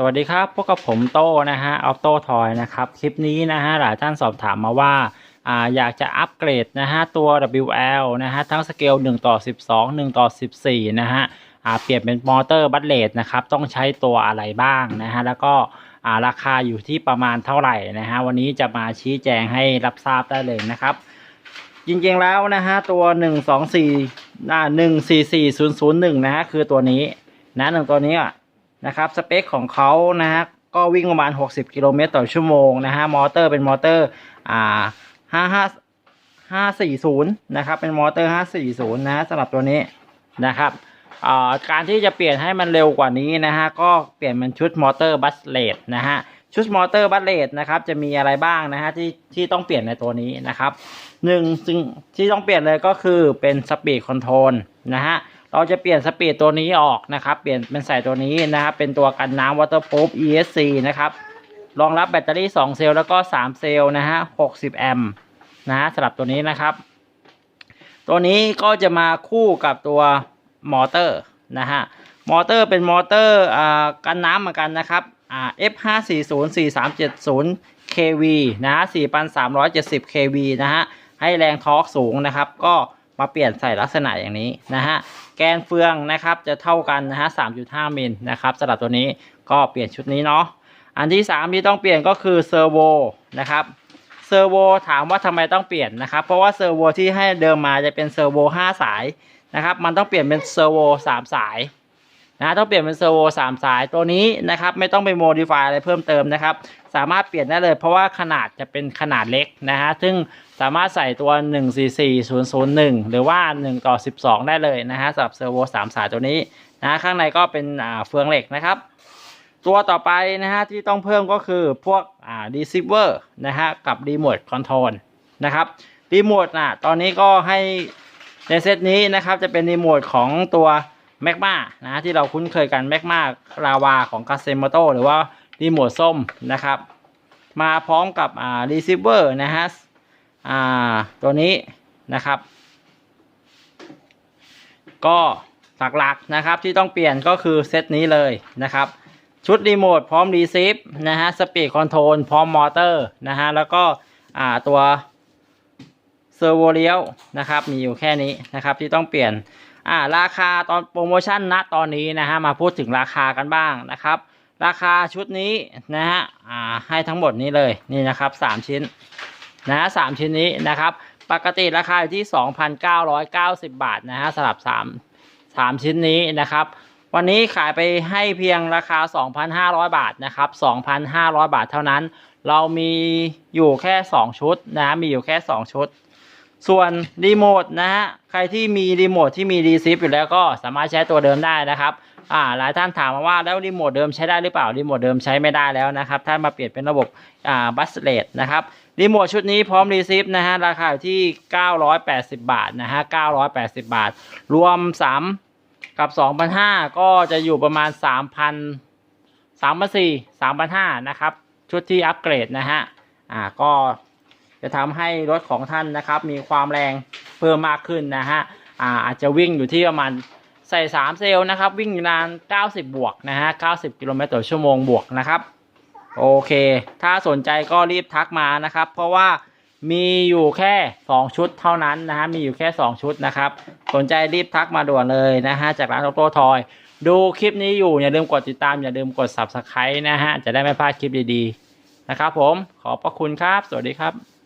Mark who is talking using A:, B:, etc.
A: สวัสดีครับพวกกับผมโต้นะฮะออฟโต้ทอยนะครับ คลิปนี้นะฮะหลายท่านสอบถามมาว่าอ่าอยากจะอัปเกรดนะฮะตัว WL นะฮะทั้งสเกล1ต่อ12 1ต่อ14นะฮะอ่าเปลี่ยนเป็นมอเตอร์บัตเลตนะครับต้องใช้ตัวอะไรบ้างนะฮะแล้วก็อ่าราคาอยู่ที่ประมาณเท่าไหร่นะฮะวันนี้จะมาชี้แจงให้รับทราบได้เลยนะครับ จริงๆแล้วนะฮะตัว 1 2 4อ่า1 4 4 0 0 1นะฮะคือตัวนี้นะหนึ่งตัวนี้อะ นะครับสเปคของเขานะฮะก็วิ่งประมาณ 60 กิโลเมตรต่อชั่วโมงนะฮะมอเตอร์เป็นมอเตอร์อ่า55 540นะครับเป็นมอเตอร์540นะฮะสำหรับตัวนี้นะครับอ่าการที่จะเปลี่ยนให้มันเร็วกว่านี้นะฮะก็เปลี่ยนเป็นชุดมอเตอร์บัสเลดนะฮะชุดมอเตอร์บัสเลดนะครับจะมีอะไรบ้างนะฮะที่ที่ต้องเปลี่ยนในตัวนี้นะครับหนึ่งซึ่งที่ต้องเปลี่ยนเลยก็คือเป็นสปีดคอนโทรลนะฮะ เราจะเปลี่ยนสปีดตัวนี้ออกนะครับ เปลี่ยนเป็นใส่ตัวนี้นะครับ เป็นตัวกันน้ำ waterproof ESC นะครับ รองรับแบตเตอรี่ 2 เซลล์แล้วก็ 3 เซลล์นะฮะ 60 แอมป์นะฮะสำหรับตัวนี้นะครับ ตัวนี้ก็จะมาคู่กับตัวมอเตอร์นะฮะ มอเตอร์เป็นมอเตอร์อ่ากันน้ำเหมือนกันนะครับอ่า F5404370 kV นะฮะ 4,370 kV นะฮะ ให้แรงทอร์กสูงนะครับ ก็ มาเปลี่ยนใส่ลักษณะอย่างนี้นะฮะแกนเฟืองนะครับจะเท่ากันนะฮะ 3.5 มิลนะครับสำหรับตัวนี้ก็เปลี่ยนชุดนี้เนาะอันที่ 3 ที่ต้องเปลี่ยนก็คือเซอร์โวนะครับเซอร์โวถามว่าทำไมต้องเปลี่ยนนะครับ เพราะว่าเซอร์โวที่ให้เดิมมาจะเป็นเซอร์โว5 สายนะครับ มันต้องเปลี่ยนเป็นเซอร์โว3 สายนะต้องเปลี่ยนเป็นเซอร์โว3สายตัวนี้นะครับ ไม่ต้องไปโมดิฟายอะไรเพิ่มเติมนะครับ สามารถเปลี่ยนได้เลย เพราะว่าขนาดจะเป็นขนาดเล็กนะฮะซึ่งสามารถใส่ตัว 144001 หรือว่า 1 ต่อ 12 ได้เลยนะฮะสำหรับเซอร์โว3 สายตัวนี้นะข้างในก็เป็นเฟืองเหล็กนะครับ ตัวต่อไปนะฮะที่ต้องเพิ่มก็คือพวกอ่า receiver นะฮะกับ remote control นะครับ remote น่ะตอนนี้ก็ให้ในเซตนี้นะครับจะเป็น remote ของตัว Magma นะที่เราคุ้นเคยกัน Magma ลาวาของ c a s e m o t o หรือว่า remote ส้มนะครับ มาพร้อมกับอ่า receiver นะฮะอ่าตัวนี้นะครับ ก็หลักๆนะครับที่ต้องเปลี่ยนก็คือเซตนี้เลยนะครับ ชุดรีโมทพร้อมรีเซีฟนะฮะสปีดคอนโทรลพร้อมมอเตอร์นะฮะแล้วก็อ่าตัวเซอร์โวเลียวนะครับ มีอยู่แค่นี้นะครับที่ต้องเปลี่ยนอ่าราคาตอนโปรโมชั่นณตอนนี้นะฮะมาพูดถึงราคากันบ้างนะครับ ราคาชุดนี้นะฮะอ่าให้ทั้งหมดนี้เลยนี่นะครับสามชิ้นนะสามชิ้นนี้นะครับ ปกติราคาอยู่ที่ 2,990 บาทนะฮะสำหรับสามสามชิ้นนี้นะครับ วันนี้ขายไปให้เพียงราคา 2,500 บาทนะครับ 2,500 บาทเท่านั้น เรามีอยู่แค่ 2 ชุดนะมีอยู่แค่ 2 ชุด ส่วนรีโมทนะฮะใครที่มีรีโมทที่มีรีซิฟอยู่แล้วก็สามารถใช้ตัวเดิมได้นะครับอ่าหลายท่านถามมาว่าแล้วรีโมทเดิมใช้ได้หรือเปล่ารีโมทเดิมใช้ไม่ได้แล้วนะครับถ้ามาเปลี่ยนเป็นระบบอ่าบัสเลตนะครับรีโมทชุดนี้พร้อมรีซิฟนะฮะราคาอยู่ที่ 980 บาทนะฮะ980 บาท รวม 3 กับ 2,500 ก็จะอยู่ประมาณ 3,000 3,400 3,500นะครับชุดที่อัปเกรดนะฮะอ่าก็ จะทำให้รถของท่านนะครับมีความแรงเพิ่มมากขึ้นนะฮะอาอาจจะวิ่งอยู่ที่ประมาณใส่ 3 เซลล์นะครับ วิ่งอยู่นาน 90 บวกนะฮะ 90 กิโลเมตรต่อชั่วโมงบวกนะครับ โอเค ถ้าสนใจก็รีบทักมานะครับ เพราะว่ามีอยู่แค่ 2 ชุดเท่านั้นนะฮะ มีอยู่แค่ 2 ชุดนะครับ สนใจรีบทักมาด่วนเลยนะฮะ จากร้านโตโต้ทอย ดูคลิปนี้อยู่ อย่าลืมกดติดตาม อย่าลืมกด subscribe นะฮะ จะได้ไม่พลาดคลิปดีๆ นะครับผม ขอบพระคุณครับ สวัสดีครับ